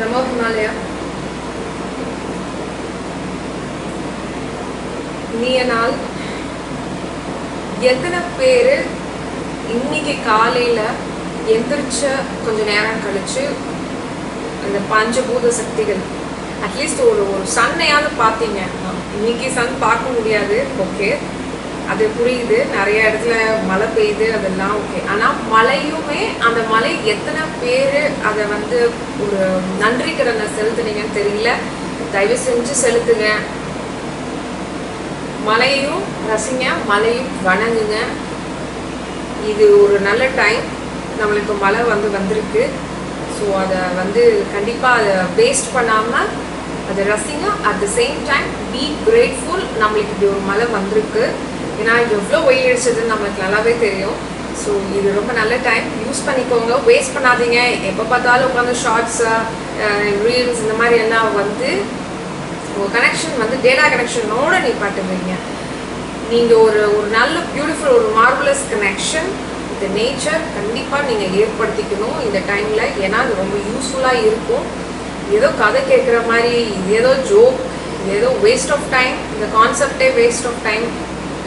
நமோ ஹிமாலயா இனிய நாள் எத்தனை பேர் இன்னைக்கு காலையில் எந்திரிச்ச கொஞ்சம் நேரம் கழிச்சு அந்த பஞ்சபூத சக்திகள் அட்லீஸ்ட் ஒரு ஒரு சன்னையாவது பார்த்தீங்க. இன்னைக்கு சன் பார்க்க முடியாது. ஓகே அது புரியுது. நிறைய இடத்துல மழை பெய்யுது அதெல்லாம் ஓகே ஆனால் மழையுமே அந்த மழை எத்தனை பேர் அதை வந்து ஒரு நன்றி கடனை செலுத்துனீங்கன்னு தெரியல. தயவு செஞ்சு செலுத்துங்க. மழையும் ரசிங்க மழையும் வணங்குங்க. இது ஒரு நல்ல டைம் நம்மளுக்கு மழை வந்து வந்திருக்கு. ஸோ அதை வந்து கண்டிப்பாக அதை வேஸ்ட் பண்ணாமல் அதை ரசிங்க. At the same time be grateful நம்மளுக்கு இப்படி ஒரு மழை வந்திருக்கு. ஏன்னா எவ்வளோ வெயில் அடிச்சதுன்னு நம்மளுக்கு நல்லாவே தெரியும். ஸோ இது ரொம்ப நல்ல டைம் யூஸ் பண்ணிக்கோங்க. வேஸ்ட் பண்ணாதீங்க. எப்போ பார்த்தாலும் உட்காந்து ஷார்ட்ஸ் ரீல்ஸ் இந்த மாதிரி எல்லாம் வந்து உங்கள் கனெக்ஷன் வந்து டேட்டா கனெக்ஷனோட நீ பாட்டுவீங்க நீங்கள் ஒரு ஒரு நல்ல பியூட்டிஃபுல் ஒரு மார்வலஸ் கனெக்ஷன் இந்த நேச்சர் கண்டிப்பாக நீங்கள் ஏற்படுத்திக்கணும் இந்த டைமில் ஏன்னா அது ரொம்ப யூஸ்ஃபுல்லாக இருக்கும். ஏதோ கதை கேட்குற மாதிரி இது ஏதோ ஜோக் ஏதோ வேஸ்ட் ஆஃப் டைம் இந்த கான்செப்டே வேஸ்ட் ஆஃப் டைம்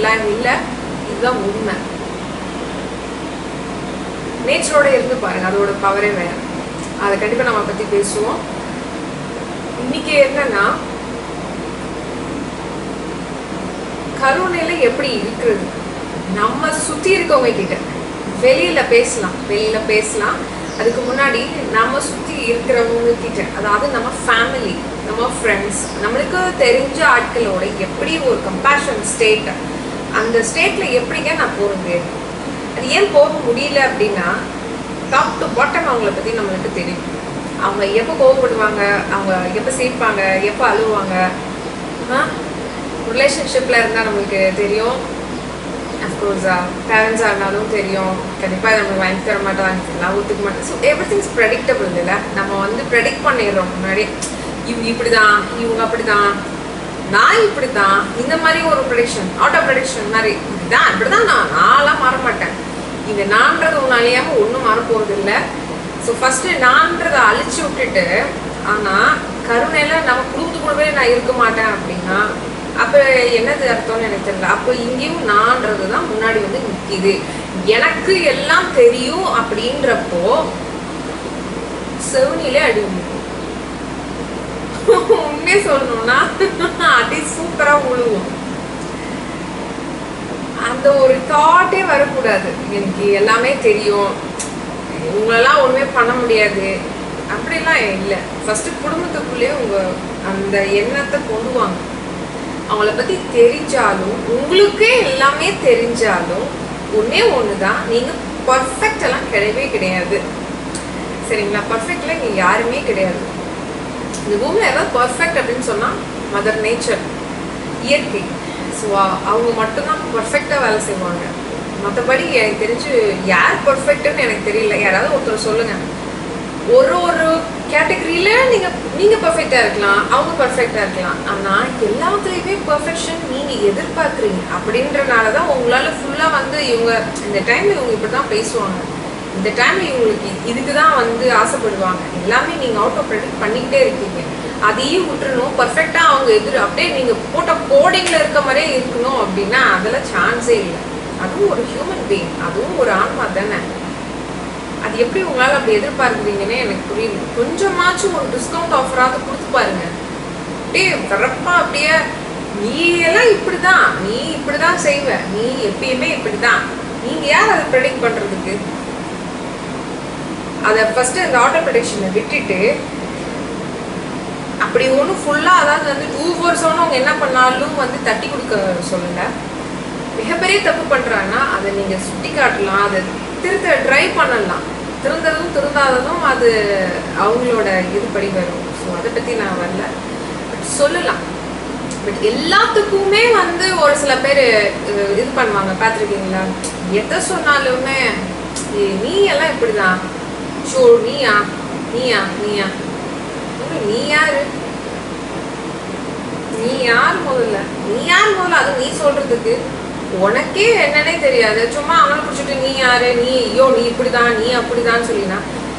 எல்லாம் இல்லை. இதுதான் உண்மை. நேச்சரோட இருந்து பாருங்க. அதோட பவரே வேற. அதை கண்டிப்பாக நம்ம பற்றி பேசுவோம். இன்னைக்கு என்னன்னா கருணையில எப்படி இருக்கிறது? நம்ம சுத்தி இருக்கவங்க கிட்ட. வெளியில பேசலாம். வெளியில பேசலாம். அதுக்கு முன்னாடி நம்ம சுத்தி இருக்கிறவங்க கிட்ட. அதாவது நம்ம ஃபேமிலி நம்ம ஃப்ரெண்ட்ஸ் நம்மளுக்கு தெரிஞ்ச ஆட்களோட எப்படி ஒரு கம்பேஷன் ஸ்டேட் அந்த ஸ்டேட்ல எப்படிங்க நான் போறது? அது ஏன் போக முடியல அப்படின்னா டாப் டு பாட்டம் அவங்கள பத்தி நம்மளுக்கு தெரியும். அவங்க எப்போ கோவப்படுவாங்க அவங்க எப்போ சிரிப்பாங்க எப்போ அழுவாங்க? ரிலேஷன்ஷிப்பில் இருந்தால் நம்மளுக்கு தெரியும். அஃப்கோர்ஸ் பேரண்ட்ஸாக இருந்தாலும் தெரியும். கண்டிப்பாக நம்ம வாங்கி தர மாட்டாங்க நான் ஒத்துக்க மாட்டேன் ஸோ எவ்ரி திங்ஸ் ப்ரெடிக்டபிள் இல்லை? நம்ம வந்து ப்ரெடிக்ட் பண்ணிடுறோம். முன்னாடி இவங்க இப்படி தான் இவங்க அப்படி தான் நான் இப்படி தான் இந்த மாதிரி ஒரு ப்ரெடிக்ஷன் ஆட்டோ ப்ரெடிக்ஷன் மாதிரி இதுதான் இப்படிதான் நான் நான்லாம் மாற மாட்டேன் இந்த நான்றது ஒன்று அழியாமல் ஒன்றும் மாற போகிறது இல்லை ஸோ ஃபஸ்ட்டு நான்றதை அழிச்சு விட்டுட்டு ஆனால் கருணையில் நம்ம குடும்பத்துக்குள்ளவே நான் இருக்க மாட்டேன் அப்படின்னா அப்போ என்னது அர்த்தம்னு எனக்கு தெரியல. அப்போ இங்கேயும் நான்றது தான் முன்னாடி வந்து நிற்கிது எனக்கு எல்லாம் தெரியும் அப்படின்றப்போ செவனிலே அடி உண்மையே சொல்லணும்னா அடி சூப்பரா உழுவும். அந்த ஒரு தாட்டே வரக்கூடாது. எனக்கு எல்லாமே தெரியும். இவங்களெல்லாம் ஒண்ணுமே பண்ண முடியாது. அப்படிலாம் இல்லை. ஃபர்ஸ்ட் குடும்பத்துக்குள்ளேயே உங்க அந்த எண்ணத்தை கொண்டு வாங்க. அவங்கள பத்தி தெரிஞ்சாலும் உங்களுக்கே எல்லாமே தெரிஞ்சாலும் ஒன்னே ஒண்ணுதான். நீங்க பர்ஃபெக்ட் எல்லாம் கிடையவே கிடையாது. சரிங்களா? பர்ஃபெக்ட்ல இங்க யாருமே கிடையாது. இந்த பூமியில் எதாவது பர்ஃபெக்ட் அப்படின்னு சொன்னால் மதர் நேச்சர் இயற்கை. ஸோ அவங்க மட்டும்தான் பர்ஃபெக்டாக வேலை செய்வாங்க. மற்றபடி எனக்கு தெரிஞ்சு யார் பர்ஃபெக்ட்னு எனக்கு தெரியல. யாராவது ஒருத்தர் சொல்லுங்கள் ஒரு ஒரு கேட்டகரியில் நீங்கள் நீங்கள் பர்ஃபெக்டாக இருக்கலாம். அவங்க பர்ஃபெக்டாக இருக்கலாம். ஆனால் எல்லாத்துலேயுமே பர்ஃபெக்ஷன் நீங்கள் எதிர்பார்க்குறீங்க. அப்படின்றனால தான் உங்களால் ஃபுல்லாக வந்து இவங்க இந்த டைமில் இவங்க இப்படி தான் பேசுவாங்க. இந்த டைம்ல இவங்களுக்கு இதுக்கு தான் வந்து ஆசைப்படுவாங்க. எல்லாமே நீங்க ஆட்டோ ப்ரெடிக்ட் பண்ணிக்கிட்டே இருக்கீங்க. அதையும் விட்டுறணும். பர்ஃபெக்டா அவங்க எதிர் அப்படியே நீங்க போட்ட கோடிங்ல இருக்க மாதிரியே இருக்கணும் அப்படின்னா அதெல்லாம் சான்ஸே இல்லை. அதுவும் ஒரு ஹியூமன் பீயிங் அதுவும் ஒரு ஆன்மா தானே. அது எப்படி உங்களால் அப்படி எதிர்பார்க்குறீங்கன்னே எனக்கு புரியல. கொஞ்சமாச்சும் ஒரு டிஸ்கவுண்ட் ஆஃபராக கொடுத்து பாருங்க. அப்படியே வரப்பா அப்படியே நீ எல்லாம் இப்படிதான். நீ இப்படிதான் செய்வ. நீ எப்பயுமே இப்படிதான். நீங்க யார் அதை ப்ரெடிக்ட் பண்றதுக்கு? அதை ஃபஸ்ட்டு அந்த ஆட்டோ ப்ரொடக்ஷனை விட்டுட்டு அப்படி ஒன்றும் ஃபுல்லாக அதாவது வந்து டூ ஃபோர்ஸோன்னு அவங்க என்ன பண்ணாலும் வந்து தட்டி கொடுக்க சொல்லலை. மிகப்பெரிய தப்பு பண்ணுறாங்கன்னா அதை நீங்கள் சுட்டி காட்டலாம் அதை திருத்த ட்ரை பண்ணலாம். திருந்ததும் திருந்தாததும் அது அவங்களோட இதுபடி வரும். ஸோ அதை பற்றி நான் வரல. பட் சொல்லலாம். பட் எல்லாத்துக்குமே வந்து ஒரு சில பேர் இது பண்ணுவாங்க பார்த்துருக்கீங்களா? எதை சொன்னாலுமே நீ எல்லாம் இப்படிதான். சோ நீயா? நீயா? நீயா? நீ யாரு? நீ யார் முதல்ல? நீ யார் முதல்ல? அது நீ சொல்றதுக்கு. உனக்கே என்னன்னே தெரியாது. சும்மா அவனை பிடிச்சிட்டு நீ யாரு? நீ ஐயோ நீ இப்படிதான் நீ அப்படிதான் சொல்லினா.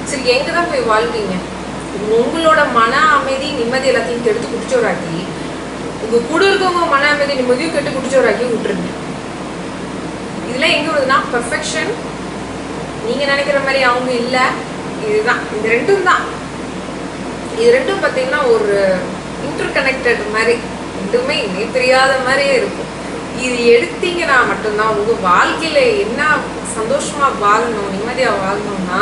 சரி எங்க தான் போய் வாழ்வீங்க? உங்களோட மன அமைதி நிம்மதி எல்லாத்தையும் கெடுத்து குடிச்சோராக்கி உங்க கூட இருக்கவங்க மன அமைதி நிம்மதியும் கெட்டு குடிச்சோராக்கி விட்டுருங்க. இதுல எங்க வருதுன்னா பெர்ஃபெக்ஷன் நீங்க நினைக்கிற மாதிரி அவங்க இல்லை. இதுதான். இந்த ரெண்டும் தான். இது ரெண்டும் பார்த்தீங்கன்னா ஒரு இன்டர் கனெக்டட் மாதிரி ரெண்டுமே இணை தெரியாத மாதிரியே இருக்கும். இது எடுத்தீங்கன்னா மட்டும்தான் உங்கள் வாழ்க்கையில் என்ன சந்தோஷமாக வாழணும் நிம்மதியாக வாழணும்னா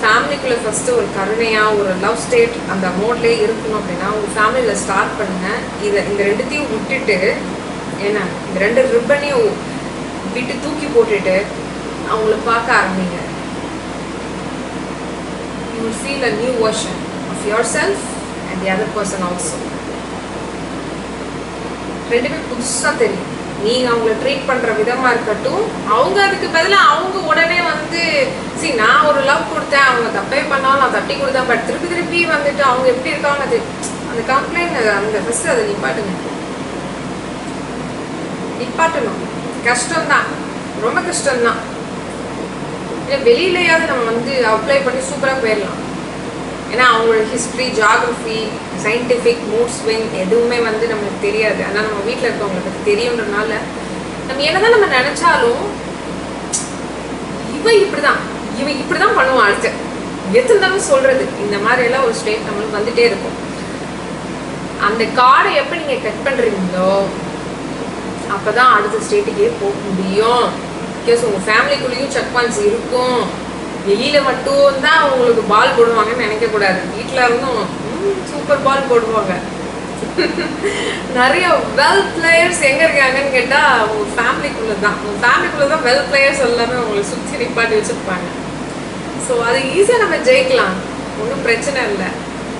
ஃபேமிலிக்குள்ளே ஃபஸ்ட்டு ஒரு கருணையாக ஒரு லவ் ஸ்டேட் அந்த மோட்லேயே இருக்கணும் அப்படின்னா உங்கள் ஃபேமிலியில ஸ்டார்ட் பண்ணுங்க. இதை இந்த ரெண்டுத்தையும் விட்டுட்டு ஏன்னா இந்த ரெண்டு ரிப்பனையும் விட்டு தூக்கி போட்டுட்டு அவங்கள பார்க்க ஆரம்பிங்க. You will feel a new version of yourself and the other person also. ரெண்டுமே புதுசாக தெரியும். நீங்க அவங்கள ட்ரீட் பண்ணுற விதமா இருக்கட்டும் அவங்க அதுக்கு பதிலாக அவங்க உடனே வந்து சரி நான் ஒரு லவ் கொடுத்தேன் அவங்க தப்பே பண்ணாலும் நான் தட்டி கொடுத்தேன் பட் திருப்பி திருப்பி வந்துட்டு அவங்க எப்படி இருக்காங்க அது அந்த கம்ப்ளைண்ட் அந்த ஃபஸ்ட்டு அதை நிப்பாட்டுங்க. நிப்பாட்டணும். கஷ்டம்தான். ரொம்ப கஷ்டம்தான். இல்லை வெளியிலையாவது நம்ம வந்து அப்ளை பண்ணி சூப்பராக போயிடலாம். ஏன்னா அவங்களோட history geography scientific mood swing எதுவுமே வந்து நமக்கு தெரியாது. ஆனால் நம்ம வீட்டில் இருக்கவங்களை பற்றி தெரியுன்றனால நம்ம என்னதான் நம்ம நினைச்சாலும் இவன் இப்படிதான் இவன் இப்படிதான் பண்ணுவான் அடுத்து. எத்தனை தடவை சொல்றது. இந்த மாதிரி எல்லாம் ஒரு ஸ்டேட் நம்மளுக்கு வந்துட்டே இருக்கும். அந்த கார்டை எப்போ நீங்கள் கட் பண்ணுறீங்களோ அப்போதான் அடுத்த ஸ்டேட்டுக்கே போக முடியும். பிகாஸ் உங்கள் ஃபேமிலிக்குள்ளேயும் செக் பாயிண்ட்ஸ் இருக்கும். வெளியில் மட்டும் தான் உங்களுக்கு பால் போடுவாங்கன்னு நினைக்கக்கூடாது வீட்டில் இருந்தும் சூப்பர் பால் போடுவாங்க. நிறைய வெல் பிளேயர்ஸ் எங்க இருக்காங்கன்னு கேட்டா உங்க ஃபேமிலிக்குள்ள தான் உங்க ஃபேமிலிக்குள்ள தான் வெல் பிளேயர்ஸ் எல்லாமே உங்களை சுத்தி நிப்பாட்டி வச்சிருப்பாங்க. ஸோ அது ஈஸியாக நம்ம ஜெயிக்கலாம். ஒன்றும் பிரச்சனை இல்லை.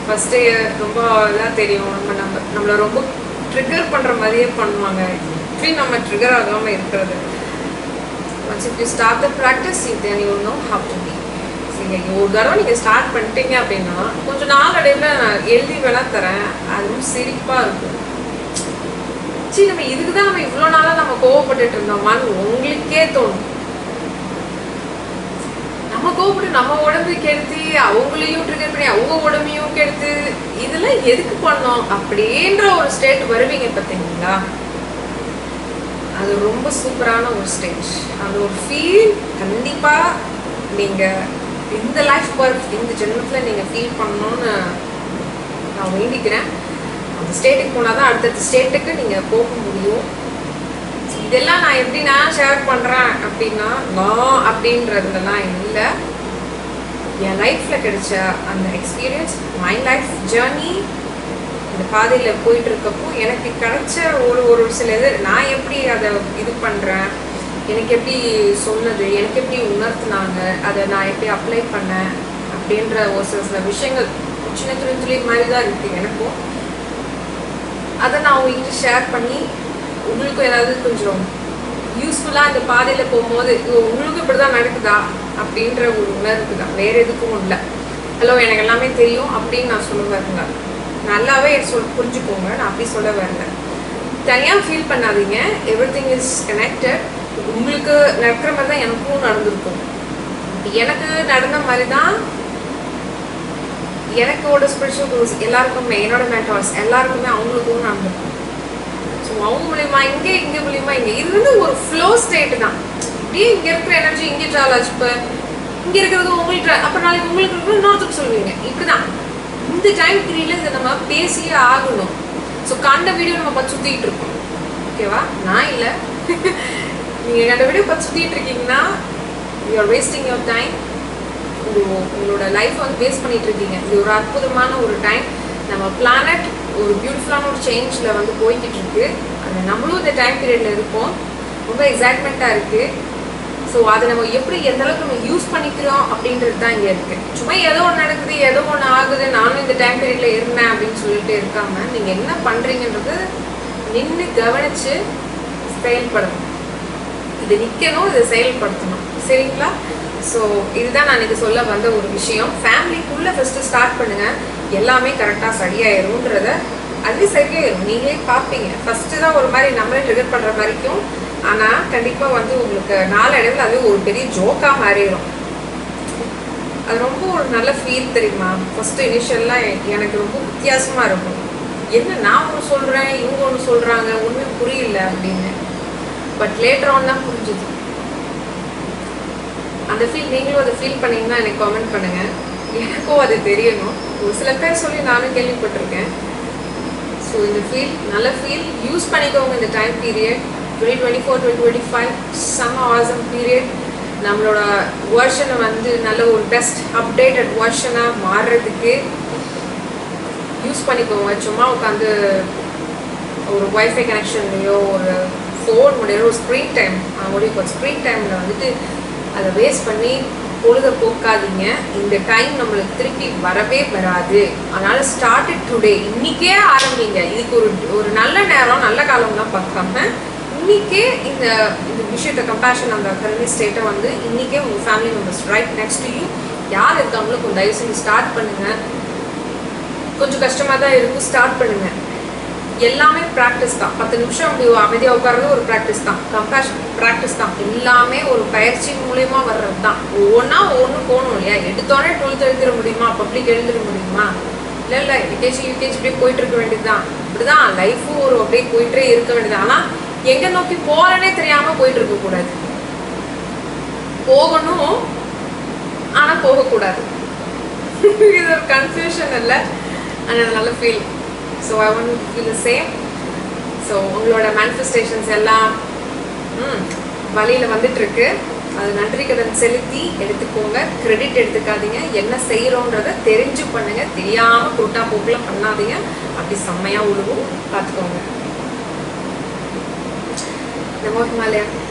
ஃபஸ்ட்டு ரொம்ப இதாக தெரியும். நம்ம நம்ம நம்மளை ரொம்ப ட்ரிகர் பண்ணுற மாதிரியே பண்ணுவாங்க. எப்படி நம்ம ட்ரிகர் ஆகாமல் இருக்கிறது. Once if you start the practice you then you know how to be சரிங்க ஒரு தடவை நீங்கள் ஸ்டார்ட் பண்ணிட்டீங்க அப்படின்னா கொஞ்சம் நாள் அடைவில் நான் எழுதி வேணா தரேன் அதுவும் சிரிப்பாக இருக்கும். சரி நம்ம இதுக்கு தான் நம்ம இவ்வளோ நாளாக நம்ம கோவப்பட்டுட்டு இருந்தோமான்னு உங்களுக்கே தோணும். நம்ம கோவப்பட்டு நம்ம உடம்பு கெடுத்து அவங்களையும் ட்ரிகர் பண்ணி அவங்க உடம்பையும் கெடுத்து இதெல்லாம் எதுக்கு பண்ணோம்? அப்படின்ற ஒரு ஸ்டேட் வருவீங்க பார்த்தீங்களா? அது ரொம்ப சூப்பரான ஒரு ஸ்டேஜ் அது ஒரு ஃபீல் கண்டிப்பாக நீங்கள் இந்த லைஃப் ஒர்க் இந்த ஜென்மத்தில் நீங்கள் ஃபீல் பண்ணணும்னு நான் வேண்டிக்கிறேன். அந்த ஸ்டேட்டுக்கு போனால் தான் அடுத்தடுத்த ஸ்டேட்டுக்கு நீங்கள் போக முடியும். இதெல்லாம் நான் எப்படி நான் ஷேர் பண்ணுறேன் அப்படின்னா நான் அப்படின்றதுலாம் இல்லை. என் லைஃப்பில் கிடைச்ச அந்த எக்ஸ்பீரியன்ஸ் மை லைஃப் ஜேர்னி இந்த பாதையில் போயிட்டு இருக்கப்போ எனக்கு கிடைச்ச ஒரு ஒரு சில இது நான் எப்படி அதை இது பண்ணுறேன் எனக்கு எப்படி சொன்னது? எனக்கு எப்படி உணர்த்தினாங்க? அதை நான் எப்படி அப்ளை பண்ணேன்? அப்படின்ற ஒரு சில சில விஷயங்கள் சின்ன துளி துளி மாதிரி தான் இருக்குது எனக்கும் அதை நான் உங்ககிட்ட ஷேர் பண்ணி உங்களுக்கும் ஏதாவது கொஞ்சம் யூஸ்ஃபுல்லாக இந்த பாதையில் போகும்போது உங்களுக்கும் உங்களுக்கு இப்படி தான் நடக்குதா? அப்படின்ற ஒரு உணர்வு தான் வேறு எதுக்கும் இல்லை. ஹலோ எனக்கு எல்லாமே தெரியும் அப்படின்னு நான் சொல்லுவேன். வரல நல்லாவே சொல் புரிஞ்சுக்கோங்க. நான் அப்படி சொல்ல வரல. தனியாக ஃபீல் பண்ணாதீங்க. எவ்ரி திங் இஸ் கனெக்டட் உங்களுக்கு நடக்கிற மாதிரி தான் எனக்கும் நடந்திருக்கும். எனக்கு நடந்த மாதிரி தான் எனக்கோட ஸ்பிரிச்சுவல் குரூஸ் எல்லாருக்குமே என்னோட மென்டார்ஸ் எல்லாருக்குமே அவங்களுக்கும் நடந்திருக்கும். ஸோ அவங்க மூலியமா இங்கே இங்கே மூலியமா இங்கே. இது வந்து ஒரு ஃப்ளோ ஸ்டேட் தான். இப்படியே இங்கே இருக்கிற எனர்ஜி இங்கே ட்ராவல் ஆச்சு இப்போ. இங்கே இருக்கிறது உங்களுக்கு அப்புறம் நாளைக்கு உங்களுக்கு இருக்கிறது இன்னொருத்தருக்கு சொல்லுவீங்க. இப்படிதான். இந்த டைம் பீரியட்ல இதை நம்ம பேசியே ஆகணும். ஸோ கண்ட வீடியோ நம்ம பார்த்து சுற்றிக்கிட்டு இருக்கோம். ஓகேவா நான் இல்லை. நீங்கள் கண்ட வீடியோ பார்த்து சுத்திட்டு இருக்கீங்கன்னா you are wasting your time உங்களோட லைஃப் வந்து வேஸ்ட் பண்ணிட்டு இருக்கீங்க. இது ஒரு அற்புதமான ஒரு டைம் நம்ம பிளானட் ஒரு பியூட்டிஃபுல்லான ஒரு சேஞ்சில் வந்து போய்கிட்டு இருக்கு. அது நம்மளும் இந்த டைம் பீரியட்ல இருக்கோம் ரொம்ப எக்ஸைட்மெண்ட்டாக இருக்குது ஸோ அதை நம்ம எப்படி எந்த அளவுக்கு நம்ம யூஸ் பண்ணிக்கிறோம் அப்படின்றது தான் இங்கே இருக்கு. சும்மா ஏதோ ஒன்று நடக்குது ஏதோ ஒன்று ஆகுது நானும் இந்த டைம் பீரியட்ல இருந்தேன் அப்படின்னு சொல்லிட்டு இருக்காம நீங்கள் என்ன பண்ணுறீங்கன்றது நின்று கவனிச்சு செயல்படணும். இது நிற்கணும் இதை செயல்படுத்தணும். சரிங்களா? ஸோ இதுதான் நான் இன்னைக்கு சொல்ல வந்த ஒரு விஷயம். ஃபேமிலிக்குள்ளே ஃபஸ்ட்டு ஸ்டார்ட் பண்ணுங்கள் எல்லாமே கரெக்டாக சரியாயிரும்ன்றத. அது சரியாயிரும். நீங்களே பார்ப்பீங்க. ஃபஸ்ட்டு தான் ஒரு மாதிரி நம்மளே ட்ரிகர் பண்ணுற வரைக்கும் ஆனால் கண்டிப்பாக வந்து உங்களுக்கு நாளடைவில் அது ஒரு பெரிய ஜோக்காக மாறிடும் அது ரொம்ப ஒரு நல்ல ஃபீல் தெரியுமா? ஃபஸ்ட்டு இனிஷியல்லாம் எனக்கு ரொம்ப வித்தியாசமாக இருக்கும். என்ன நான் ஒன்று சொல்கிறேன் இவங்க ஒன்று சொல்கிறாங்க ஒன்றுமே புரியல அப்படின்னு. பட் லேட்டர் ஆன் தான் புரிஞ்சுது. அந்த ஃபீல் நீங்களும் அதை ஃபீல் பண்ணிங்கன்னா எனக்கு கமெண்ட் பண்ணுங்கள் எனக்கும் அது தெரியணும். ஒரு சில பேர் சொல்லி நானும் கேள்விப்பட்டிருக்கேன். ஸோ இந்த ஃபீல் நல்ல ஃபீல் யூஸ் பண்ணிக்கோங்க இந்த time period twenty twenty four twenty twenty five செம்ம ஆசம் பீரியட் நம்மளோட வேர்ஷனை வந்து நல்ல ஒரு பெஸ்ட் அப்டேட்டட் வேர்ஷனாக மாறுறதுக்கு யூஸ் பண்ணிக்கோங்க. சும்மா உட்காந்து ஒரு ஒய்ஃபை கனெக்ஷன்லேயோ ஒரு ஃபோன் முடியல ஒரு ஸ்க்ரீன் டைம் முடியும் ஸ்க்ரீன் டைமில் வந்துட்டு அதை வேஸ்ட் பண்ணி பொழுத போக்காதீங்க இந்த டைம் நம்மளுக்கு திருப்பி வரவே வராது. அதனால் ஸ்டார்ட் டுடே இன்னைக்கே ஆரம்பிங்க. இதுக்கு ஒரு ஒரு நல்ல நேரம் நல்ல காலம்லாம் பார்க்காம இன்னைக்கே இந்த இந்த விஷயத்த கம்பேஷன் அந்த கரண்ட் ஸ்டேட்டை வந்து இன்னைக்கே உங்கள் family members right next you யார் இருக்காங்களோ கொஞ்சம் தயவு செஞ்சு ஸ்டார்ட் பண்ணுங்க. கொஞ்சம் கஷ்டமாக தான் இருக்கும் ஸ்டார்ட் பண்ணுங்க. எல்லாமே ப்ராக்டிஸ் தான். பத்து நிமிஷம் அப்படி அமைதியாக உட்கார்றது ஒரு ப்ராக்டிஸ் தான். கம்பேஷன் ப்ராக்டிஸ் தான். எல்லாமே ஒரு பயிற்சி மூலியமா வர்றது தான். ஒவ்வொன்றா ஒவ்வொன்று போகணும் இல்லையா? எடுத்தோடனே டுவெல்த் எழுதிட முடியுமா? பப்ளிக் எழுதிட முடியுமா? இல்லை இல்லை எல்கேஜி யூகேஜி இப்படியே போயிட்டு இருக்க வேண்டியது தான் இப்படிதான் லைஃபும் ஒரு அப்படியே போயிட்டே இருக்க வேண்டியது. ஆனால் எங்கே நோக்கி போறேனே தெரியாமல் போயிட்டு இருக்கக்கூடாது போகணும் ஆனால் போகக்கூடாது இது ஒரு கன்ஃபியூஷன் இல்லை. ஆனால் நல்ல feel so I won't feel same so உங்களோட மேனிஃபெஸ்டேஷன்ஸ் எல்லாம் வழியில் வந்துட்டு இருக்கு. அது நன்றி கடன் செலுத்தி எடுத்துக்கோங்க. கிரெடிட் எடுத்துக்காதீங்க. என்ன செய்கிறோன்றத தெரிஞ்சு பண்ணுங்க. தெரியாமல் குருட்டா போக்கில் பண்ணாதீங்க. அப்படி செம்மையாக உழுவும் பார்த்துக்கோங்க. hacemos una alianza